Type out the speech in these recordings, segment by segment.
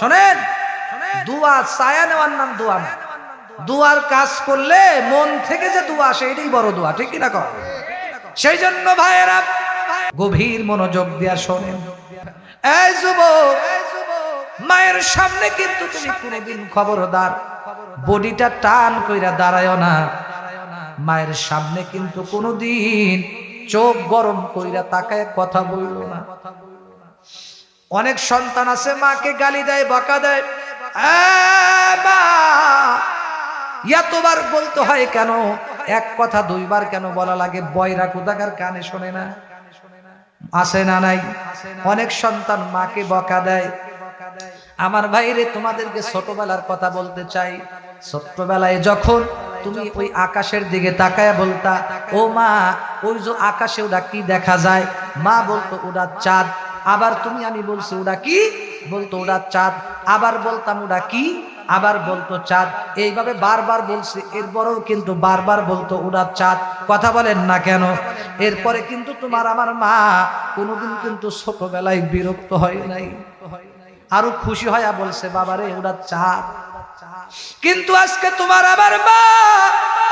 শোনেন, দুয়া, ছায়া নেওয়ার নাম দোয়া না। দুয়ার কাজ করলে মন থেকে যে দোয়া আসে, এটাই বড় দোয়া, ঠিক কিনা কর সেই জন্য ভাইয়েরা, গভীর মনোযোগ দিয়া শোনেন। এই যুবক, মায়ের সামনে কিন্তু তুমি কোনোদিন খবরদার, বডিটা টান কইরা দাঁড়ায় না। মায়ের সামনে কিন্তু কোনোদিন চোখ গরম কইরা তাকায় কথা বলল না। অনেক সন্তান আছে মাকে গালি দেয় বকা দেয়। "আ, মা, এতবার বলতে হয় কেন? এক কথা দুইবার কেন বলা লাগে? বয়রা কোথাকার কানে শোনে না? আসে না নাই? অনেক সন্তান মাকে বকা দেয়। আমার ভাইরে তোমাদেরকে ছোটবেলার কথা বলতে চাই। ছোট্টবেলায় যখন তুমি ওই আকাশের দিকে তাকায় বলতা ও মা ওই যে আকাশে ওটা কি দেখা যায়? মা বলতো ওটা চাঁদ। আবার তুমি আমি বলছি ওরা কি? বলতো, ওটা চাঁদ। আবার বলতাম ওরা কি? আবার বলতো, চাঁদ। এইভাবে বারবার বলছে, এরপরেও কিন্তু বারবার বলতো ওরা চাঁদ। কথা বলেন না কেন? এরপরে কিন্তু তোমার আমার মা কোনোদিন কিন্তু ছোটবেলায় বিরক্ত হয় নাই। আরও খুশি হয়া বলছে, বাবারে ওরা চাঁদ। কিন্তু আজকে তোমার আমার মা,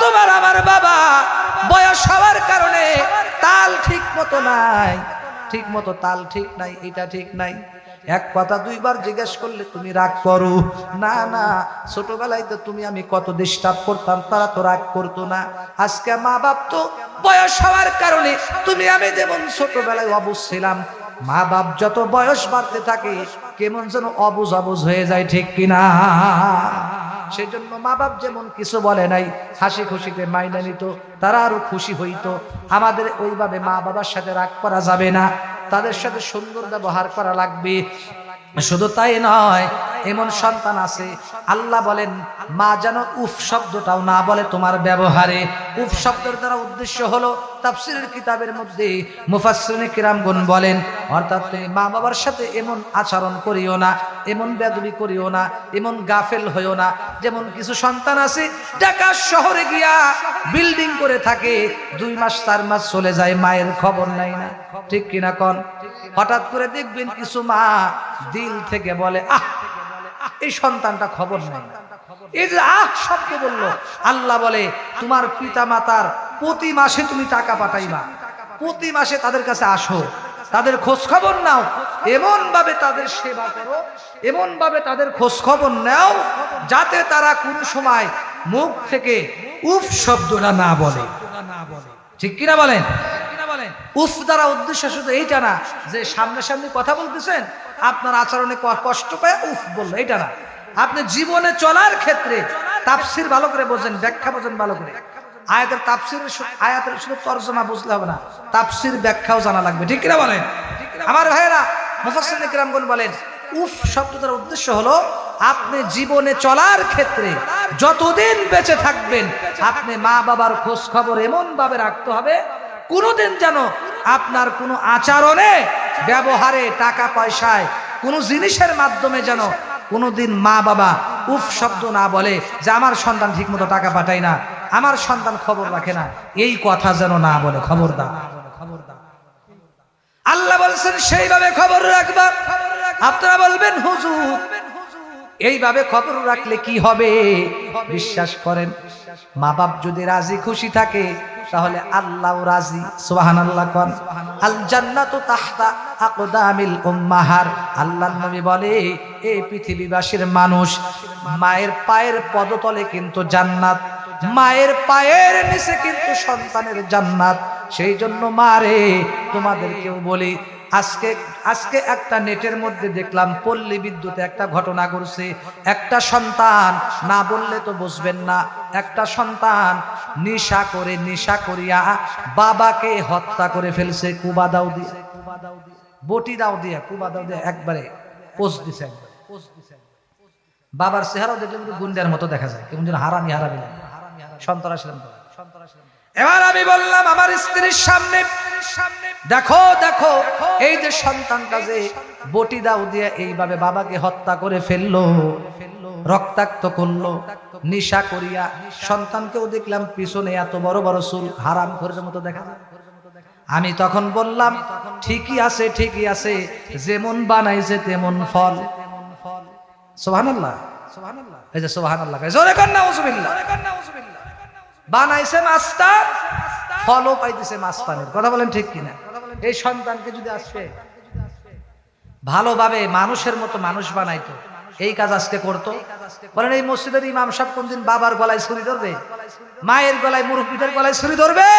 তোমার আমার বাবা বয়স হওয়ার কারণে তাল ঠিক মতো নাই। ঠিক মতো তাল ঠিক নাই, এটা ঠিক নাই। এক কথা দুইবার জিজ্ঞেস করলে তুমি রাগ করো? না না, ছোটবেলায় তো তুমি আমি কত ডিস্টার্ব করতাম, তারা তো রাগ করতো না। আজকে মা বাপ তো বয়স হওয়ার কারণে তুমি আমি যেমন ছোটবেলায় অবুজ ছিলাম মা বাপ যত বয়স বাড়তে থাকে, কেমন যেন অবুজ অবুজ হয়ে যায়, ঠিক কিনা? সেই জন্য মা বাপ যেমন কিছু বলে নাই, হাসি খুশিতে মাইনা নিত, তারা আরও খুশি হইতো। আমাদের ওইভাবে মা বাবার সাথে রাগ করা যাবে না, তাদের সাথে সুন্দর ব্যবহার করা লাগবে। শুধু তাই নয় এমন সন্তান আছে, আল্লাহ বলেন, মা যেন উফ শব্দটাও না বলে তোমার ব্যবহারে। উফ শব্দের দ্বারা উদ্দেশ্য হলো তাফসিরের কিতাবের মধ্যে মুফাসসিরিনে কিরামগুন বলেন, অর্থাৎ তুমি মা বাবার সাথে এমন আচরণ করিও না, এমন বেদবি করিও না, এমন গাফেল হইও না। যেমন কিছু সন্তান আছে, ঢাকা শহরে গিয়া বিল্ডিং করে থাকে, দুই মাস, চার মাস চলে যায়, মায়ের খবর নাই না। ঠিক কিনা কন? হঠাৎ করে দেখবেন কিছু মা দিল থেকে বলে, আহ এই সন্তানটা খবর নাই। এই যে আহ শব্দ বলল, আল্লাহ বলে, তোমার পিতা মাতার প্রতি মাসে তুমি টাকা পাঠাইবা। প্রতি মাসে তাদের কাছে আসো। তাদের খোঁজ খবর নাও। এমন ভাবে তাদের সেবা করো। এমন ভাবে তাদের খোঁজ খবর নাও, যাতে তারা কোন সময় মুখ থেকে উফ শব্দটা না বলে। ঠিক কিনা বলেন? উফ দ্বারা উদ্দেশ্য শুধু এইটা না, যে সামনে সামনে কথা বলতেছেন, আপনার আচরণে কষ্ট পায়, উফ বলল, এইটা না। আপনি জীবনে চলার ক্ষেত্রে তাপসির ভালো করে বোঝেন, ব্যাখ্যা বোঝেন ভালো করে। আয়াতের তাপসিরের শু- আয়াতের শুধু তর্জমা বুঝলে হবে না তাপসির ব্যাখ্যাও জানা লাগবে, ঠিক কিনা বলেন? আমার ভাইয়েরা, মুফাসসির কিরামগণ বলেন, উফ শব্দটার উদ্দেশ্য হলো, আপনি জীবনে চলার ক্ষেত্রে যতদিন বেঁচে থাকবেন, আপনি মা বাবার খোঁজ খবর এমন ভাবে রাখতে হবে কোনোদিন যেন আপনার কোনো আচরণে, ব্যবহারে টাকা পয়সায় কোনো জিনিসের মাধ্যমে যেন কোনোদিন মা বাবা উফ শব্দ না বলে যে আমার সন্তান ঠিকমতো টাকা পাঠায় না, আমার সন্তান খবর রাখে না, এই কথা যেন না বলে। খবরদার। খবরদার আল্লাহ বলছেন, সেইভাবে খবর রাখবা। আপনারা বলবেন, হুজুর, এইভাবে খবর রাখলে কি হবে? বিশ্বাস করেন মা বাপ যদি রাজি খুশি থাকে তাহলে আল্লাহ রাজি সোহান আল্লাহ কন। আল জান্নাতু তাহতা আকদামিল উম্মাহার। আল্লাহ নবী বলে এই পৃথিবীবাসীর মানুষ, মায়ের পায়ের পদতলে কিন্তু জান্নাত, মায়ের পায়ের নিচে কিন্তু সন্তানের জান্নাত। সেই জন্য মারে তোমাদেরকেও বলি আজকে আজকে একটা নেটের মধ্যে দেখলাম পল্লী বিদ্যুতে একটা ঘটনা ঘটছে। একটা সন্তান, না বললে তো বুঝবেন না, একটা সন্তান নিশা করে, নিশা করিয়া বাবাকে হত্যা করে ফেলছে, কুবা দাও দিয়ে। বটি দাও দিয়ে, কুবা দাও দিয়ে, একবারে পোস্ট দিছে বাবার চেহারাও দেখলে গুন্ডার মতো দেখা যায়, কেমন যেন হারানি হারামি হারামি লাগে। সন্ত্রাসীরাম করে। এবার আমি বললাম, আমার স্ত্রীর সামনে, দেখো দেখো, এই যে সন্তানটা যে বটি দাও দিয়ে এইভাবে বাবাকে হত্যা করে ফেলল, রক্তাক্ত করল, নিশা করিয়া সন্তানকেও দেখলাম পিছনে এত বড় বড় চুল হারাম ঘরের মতো দেখা যায়। আমি তখন বললাম, ঠিকই আছে ঠিকই আছে, যেমন বানাইছে তেমন ফল। সোহানাল্লাহ এই যে সোহানাল্লাহ জোরে কর নাউজুবিল্লাহ বানাইছে মাস্টার ফলও পাইতেছে মাস্তানের। কথা বলেন ঠিক কিনা? এই সন্তানকে যদি আসছে ভালোভাবে মানুষের মতো মানুষ বানাইতো, এই কাজ আজকে করতো। বলেন, এই মসজিদের ইমাম সাহেব কোনদিন বাবার গলায় ছুরি ধরবে? মায়ের গলায় মুরব্বীদের গলায় ছুরি ধরবে?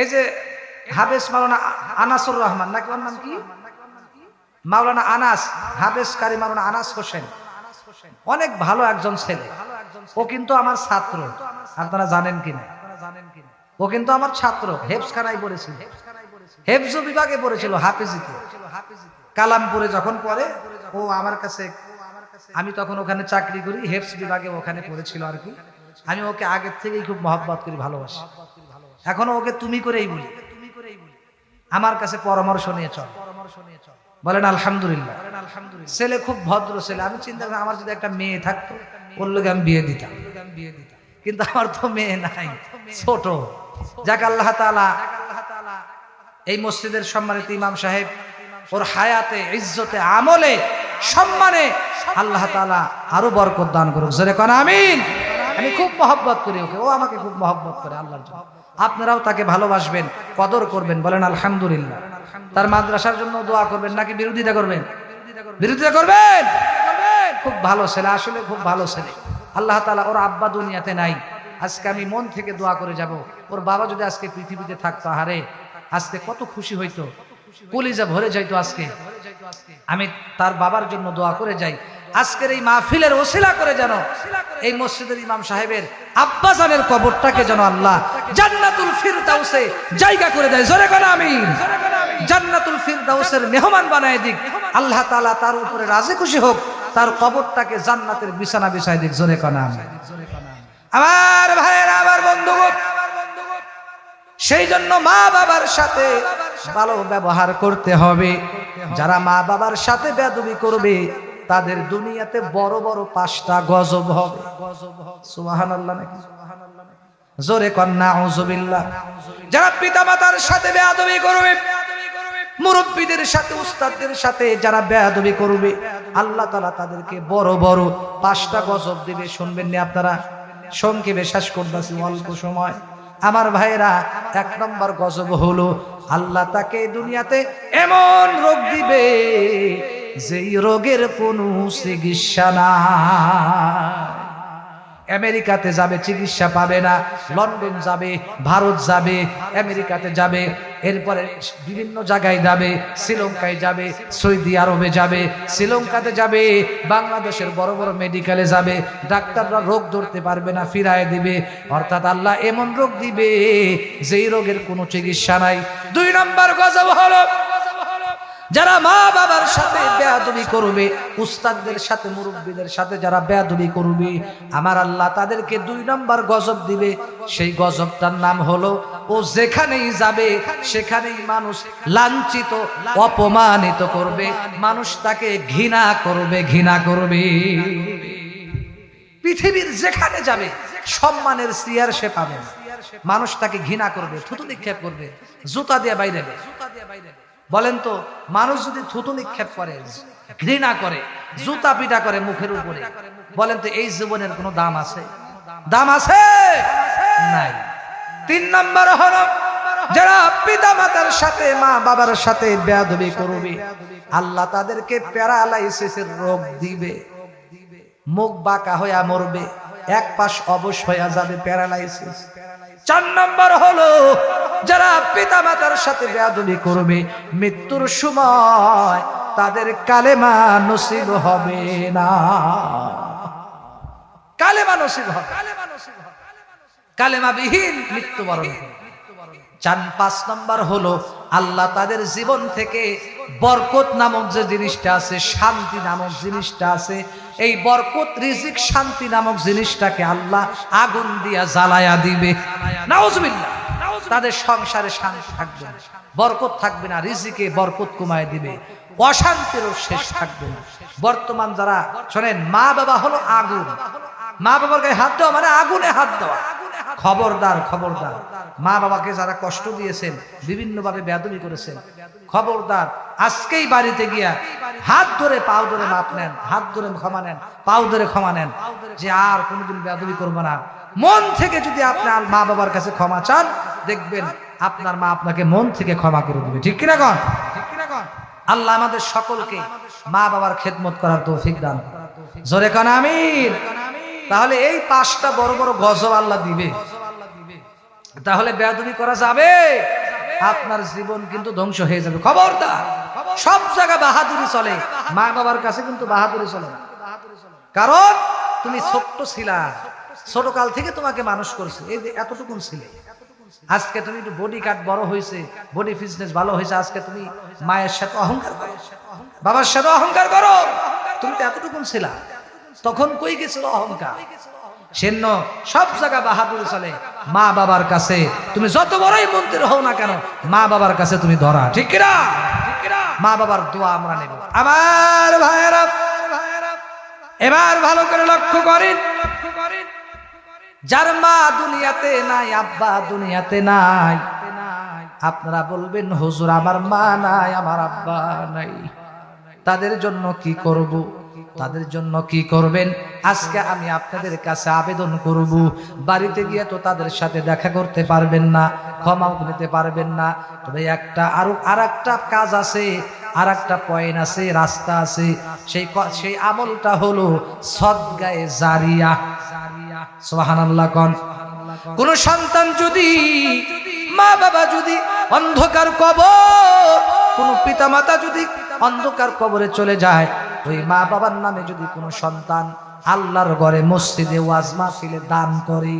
এই যে হাবেস মাওলানা আনাসুর রহমান, নাকি নাম কি? মাওলানা আনাস, হাবেস কারি মাওলানা আনাস হোসেন। অনেক ভালো একজন ছেলে। ও কিন্তু আমার ছাত্র। আপনারা জানেন কিনা ও কিন্তু আমার ছাত্র। হেফস খানায় পড়েছিল। হেফজ বিভাগে পড়েছিল হাফিজিতে। কালামপুরে যখন পড়ে ও আমার কাছে আমি তখন ওখানে চাকরি করি হেফস বিভাগে ওখানে পড়েছিল আর কি। আমি ওকে আগের থেকেই খুব মহব্বত করি ভালোবাসি। এখনও ওকে তুমি করেই বলি। আমার কাছে পরামর্শ নিয়ে চল। বলেন আলহামদুলিল্লাহ। ছেলে খুব ভদ্র ছেলে। আমি চিন্তা করি আমার যদি একটা মেয়ে থাকতো ওর আমি বিয়ে দিতাম। কিন্তু আমার তো মেয়ে নাই, ছোট। যাক আল্লাহ তালা এই মসজিদের সম্মানিত ইমাম সাহেব, ওর হায়াতে, ইজ্জতে, আমলে, সম্মানে আল্লাহ তালা আরও বরকত দান করুক। জোরে কন, আমিন। আমি খুব মহব্বত করি ওকে। ও আমাকে খুব মহব্বত করে আল্লাহর জন্য। আপনারাও তাকে ভালোবাসবেন, কদর করবেন, বলেন আলহামদুলিল্লাহ। তার মাদ্রাসার জন্য দোয়া করবেন, নাকি বিরোধিতা করবেন? বিরোধিতা করবেন? খুব ভালো ছেলে, আসলে খুব ভালো ছেলে। আল্লাহ তালা ওর আব্বা দুনিয়াতে নাই। আজকে আমি মন থেকে দোয়া করে যাব। ওর বাবা যদি আজকে পৃথিবীতে থাকতো হারে আজকে কত খুশি হইতো। কলিজা ভরে যাইতো আজকে। আমি তার বাবার জন্য দোয়া করে যাই। আজকের এই মাহফিলের ওসিলা করে যেন এই মসজিদের ইমাম সাহেবের আব্বাজানের কবরটাকে যেন আল্লাহ জান্নাতুল ফিরদাউসে জায়গা করে দেয়। জোরে কোন আমিন। জান্নাতুল ফিরদাউসের মেহমান বানায় দিক। আল্লাহ তাআলা তার উপরে রাজি খুশি হোক। তার কবরটাকে জান্নাতের বিছানা বিছায় দিক, জোরে কোন আমিন আমার ভাইয়েরা, আমার বন্ধুগণ, সেই জন্য মা বাবার সাথে ভালো ব্যবহার করতে হবে। যারা মা বাবার সাথে বেদবি করবে, তাদের দুনিয়াতে বড় বড় পাঁচটা গজব হবে। জোরে কন্যা যারা পিতামাতার সাথে বেয়াদবি করবে মুরব্বীদের সাথে, উস্তাদদের সাথে যারা বেয়াদবি করবে, আল্লাহ তালা তাদেরকে বড় বড় পাঁচটা গজব দিবে। শুনবেন নি আপনারা? সংক্ষেপে শেষ করতেছি অল্প সময়। আমার ভাইরা এক নম্বর গজব হলো, আল্লাহ তাকে দুনিয়াতে এমন রোগ দিবে যেই রোগের কোনো চিকিৎসা না আমেরিকাতে যাবে, চিকিৎসা পাবে না, লন্ডন যাবে, ভারত যাবে, আমেরিকাতে যাবে, এরপরে বিভিন্ন জায়গায় যাবে, শ্রীলঙ্কায় যাবে, সৌদি আরবে যাবে, শ্রীলঙ্কাতে যাবে, বাংলাদেশের বড় বড় মেডিকেলে যাবে, ডাক্তাররা রোগ ধরতে পারবে না, ফিরায় দিবে, অর্থাৎ আল্লাহ এমন রোগ দিবে যেই রোগের কোনো চিকিৎসা নাই। দুই নম্বর গজব হলো যারা মা বাবার সাথে বেয়াদবি করবে, উস্তাদদের সাথে, মুরব্বীদের সাথে যারা বেয়াদবি করবে, আমার আল্লাহ তাদেরকে দুই নম্বর গজব দিবে। সেই গজবটার নাম হলো, ও যেখানেই যাবে, সেখানেই মানুষ লাঞ্ছিত, অপমানিত করবে। মানুষ তাকে ঘৃণা করবে ঘৃণা করবে। পৃথিবীর যেখানে যাবে, সম্মানের সিয়ার সে পাবে মানুষ তাকে ঘৃণা করবে, থুতু নিক্ষেপ করবে, জুতা দিয়ে বাইরে জুতা দিয়ে বাইরে বলেন তো, মানুষ যদি থুতু নিক্ষেপ করে, ঘৃণা করে, জুতা পিটা করে মুখের উপরে, বলেন তো এই জীবনের কোনো দাম আছে? দাম আছে? নাই। তিন নম্বর হল যারা পিতা মাতার সাথে, মা বাবার সাথে বেয়াদবি করবে, আল্লাহ তাদেরকে প্যারালাইসিসের রোগ দিবে, মুখ বাঁকা হইয়া মরবে, এক পাশ অবশ হইয়া যাবে প্যারালাইসিস। চার নম্বর হলো যারা পিতা মাতার সাথে বেয়াদবি করবে, মৃত্যুর সময় তাদের কালেমা নসিব হবে না। কালেমা নসিব হবে। মৃত্যুবরণ। চার, পাঁচ নম্বর হলো, আল্লাহ তাদের জীবন থেকে বরকত নামক যে জিনিসটা আছে, শান্তি নামক জিনিসটা আছে, এই বরকত, রিজিক, শান্তি নামক জিনিসটাকে আল্লাহ আগুন দিয়া জ্বালায়া দিবে। নাউজুবিল্লাহ। তাদের সংসারে শান্তি থাকবে না। বরকত থাকবে না, রিজিকে বরকত কমায় দিবে। অশান্তিরও শেষ থাকবে না। বর্তমান যারা, শোনেন, মা বাবা হলো আগুন। মা বাবার গায়ে হাত দেওয়া মানে আগুনে হাত দেওয়া। খবরদার খবরদার। মা বাবাকে যারা কষ্ট দিয়েছেন, বিভিন্নভাবে বেদবি করেছেন, খবরদার। আজকেই বাড়িতে গিয়া হাত ধরে, পাও ধরে মাপ নেন, হাত ধরে ক্ষমা নেন, পাও ধরে ক্ষমা নেন, যে আর কোনোদিন বেদবি করব না। মন থেকে যদি আপনার মা বাবার কাছে ক্ষমা চান দেখবেন আপনার মা আপনাকে মন থেকে ক্ষমা করে দিবে। ঠিক কিনা কন? ঠিক কিনা কন? আল্লাহ আমাদের সকলকে মা বাবার খেদমত করার তৌফিক দান জোরে কান আমিন। তাহলে এই পাঁচটা বড় বড় গজব আল্লাহ দিবে। তাহলে বেয়াদবি করা যাবে? আপনার জীবন কিন্তু ধ্বংস হয়ে যাবে। খবরদার। সব জায়গা বাহাদুরি চলে। মা বাবার কাছে কিন্তু বাহাদুরি চলে না। কারণ তুমি ছোট্ট ছিলা। ছোট কাল থেকে তোমাকে মানুষ করছে। এই যে এতটুকুন ছিলে। আজকে তুমি একটু বডি কাট বড় হয়েছে বডি ফিটনেস ভালো হয়েছে, আজকে তুমি মায়ের সাথে অহংকার করো। বাবার সাথে অহংকার করো। তুমি তো এতটুকুন ছিলা। তখন কই গেছিল অহংকার? সেন্ন সব জায়গা বাহাদুর চলে। মা বাবার কাছে তুমি যত বড়ই মন্ত্রী হও না কেন, মা বাবার কাছে তুমি ধরা। ঠিক কিনা? মা বাবার দোয়া আমরা নেব। আমার ভাইয়েরা, এবার ভালো করে লক্ষ্য করেন। যার মা দুনিয়াতে নাই, আব্বা দুনিয়াতে নাই। আপনারা বলবেন, হুজুর, আমার মা নাই, আমার আব্বা নাই। তাদের জন্য কি করব? তাদের জন্য কি করবেন? আজকে আমি আপনাদের কাছে আবেদন করব। বাড়িতে গিয়ে তো তাদের সাথে দেখা করতে পারবেন না, ক্ষমাও নিতে পারবেন না। তবে একটা আরও আর একটা কাজ আছে আর একটা পয়েন্ট আছে, রাস্তা আছে। সেই সেই আমলটা হলো সদগায়ে জারিয়া। কন। সন্তান যদি মা বাবা যদি অন্ধকার কবর, কোন পিতা মাতা যদি অন্ধকার কবরে চলে যায়, ওই মা বাবার নামে যদি কোনো সন্তান আল্লাহর ঘরে মসজিদে ওয়াজ মাহফিলে দান করে,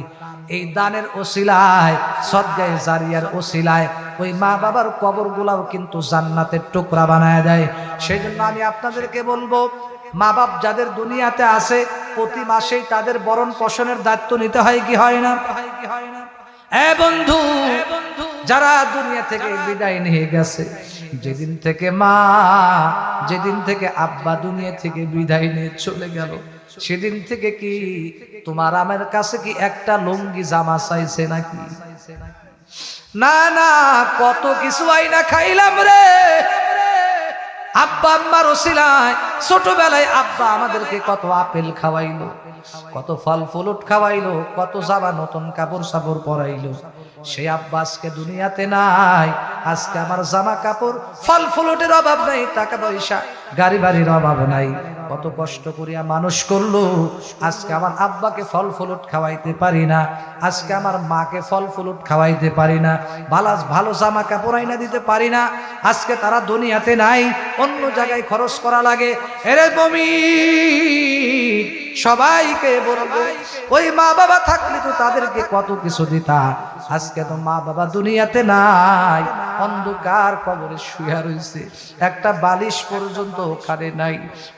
এই দানের ওসিলায়, সদ্গায় জারিয়ার ওসিলায়, ওই মা বাবার কবর গুলাও কিন্তু জান্নাতের টুকরা বানায় দেয়। সেই জন্য আমি আপনাদেরকে বলব মা বাপ যাদের দুনিয়াতে আছে প্রতি মাসেই তাদের বরণ পোষণের দায়িত্ব নিতে হয়, কি হয় না? বন্ধু, যারা দুনিয়া থেকে বিদায় নিয়ে গেছে, যেদিন থেকে মা, যেদিন থেকে আব্বা দুনিয়া থেকে বিদায় নিয়ে চলে গেল, সেদিন থেকে কি তোমার আমার কাছে কি একটা লুঙ্গি জামা চাইছে নাকি? না না, কত কিছু আইনা খাইলাম রে। আব্বা আম্মার ওসিলায় ছোটবেলায় আব্বা আমাদেরকে কত আপেল খাওয়াইলো, কত ফল ফুলুট খাওয়াইলো, কত জামা নতুন কাপড় সাপড় পরাইলো। সেই আব্বা আজকে দুনিয়াতে নাই আজকে আমার জামা কাপড় ফল ফুলুটের অভাব নাই, টাকা পয়সা, গাড়ি বাড়ির অভাব নাই। কত কষ্ট করিয়া মানুষ করল। আজকে আমার আব্বাকে ফল ফুলুট খাওয়াইতে পারি না। আজকে আমার মাকে ফল ফুলুট খাওয়াইতে পারি না। ভালো ভালো জামা কাপড় আইনা দিতে পারি না। আজকে তারা দুনিয়াতে নাই, অন্য জায়গায় খরচ করা লাগে। এরে বমি! সবাইকে বলব, ওই মা বাবা থাকলে তো তাদেরকে কত কিছু দিতা। আজকে তো মা বাবা দুনিয়াতে নাই, অন্ধকার কবরে শুয়ে রয়েছে একটা বালিশ পর্যন্ত ওখানে নাই,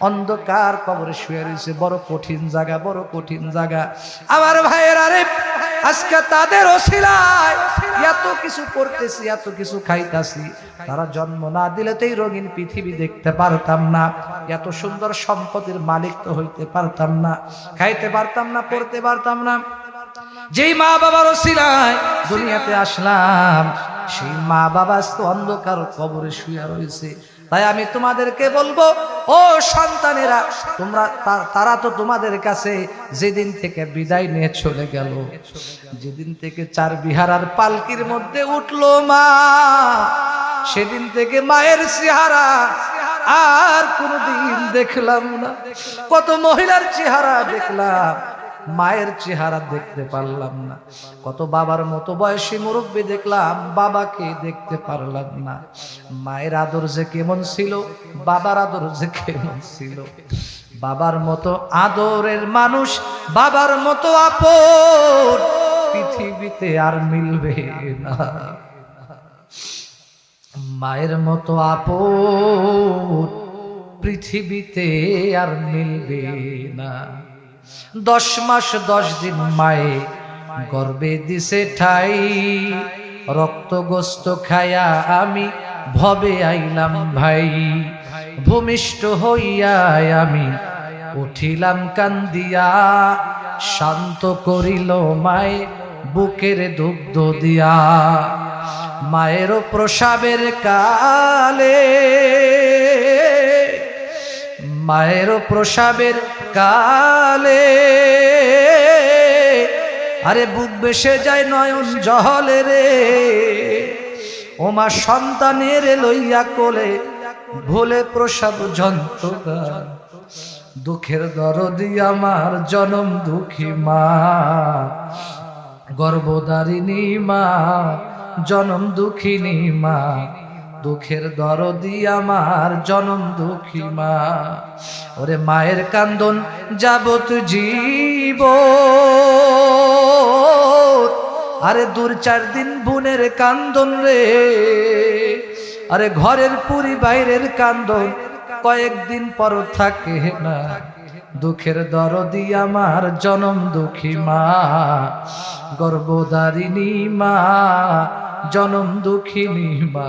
অন্ধকার কবরে শুয়ে রয়েছে বড় কঠিন জায়গা, বড় কঠিন জায়গা। আমার ভাইয়ের আরে আজকে তাদের অশিলায় এত কিছু করতেছি, এত কিছু খাইতাছি। তারা জন্ম না দিলে তো এই রঙিন পৃথিবী দেখতে পারতাম না। এত সুন্দর সম্পত্তির মালিক তো হইতে পারতাম না। খাইতে পারতাম না, পড়তে পারতাম না। যেই মা বাবার ওসিলায় দুনিয়াতে আসলাম, সেই মা বাবা অন্ধকার কবরে শুয়ে রয়েছে। তাই আমি তোমাদেরকে বলব ও সন্তানেরা, তোমরা তারা তো তোমাদের কাছে যেদিন থেকে বিদায় নিয়ে চলে গেল, যেদিন থেকে চার বিহারার পালকির মধ্যে উঠল মা, সেদিন থেকে মায়ের চেহারা আর কোনদিন দেখলাম না। কত মহিলার চেহারা দেখলাম। মায়ের চেহারা দেখতে পারলাম না। কত বাবার মতো বয়সী মুরব্বী দেখলাম, বাবাকে দেখতে পারলাম না। মায়ের আদর যে কেমন ছিল, বাবার আদর যে কেমন ছিল। বাবার মতো আদরের মানুষ, বাবার মতো আপন, পৃথিবীতে আর মিলবে না। মায়ের মতো আপন, পৃথিবীতে আর মিলবে না। দশ মাস, দশ দিন মায়ে গর্বে দিছে ঠাই। রক্ত গোস্ত খায়া আমি ভবে আইলাম ভাই। ভূমিষ্ঠ হইয়া আমি উঠিলাম কান্দিয়া। শান্ত করিল মায়ে বুকের দুগ্ধ দিয়া। মায়েরও প্রসাবের কালে, মায়েরও প্রসাবের কালে। আরে বুক বেসে যায় নয়ন জহলে রে। ওমা সন্তানের লইয়া কোলে ভুলে প্রসাদ যন্ত্রণা দুঃখের দরদি আমার জনম দুঃখী মা। গর্ভদারিণী মা, জনম দুঃখিনী মা। দুঃখের দরদি আমার জনম দুঃখী মা। ওরে মায়ের কান্দন যাবত জীব। আরে দূর চার দিন বোনের কান্দন রে। আরে ঘরের পুরি বাইরের কান্দন কয়েকদিন পর থাকে না। দুঃখের দরদি আমার জনম দুঃখী মা। গর্ভদারিণী মা, জনম দুঃখিনী মা।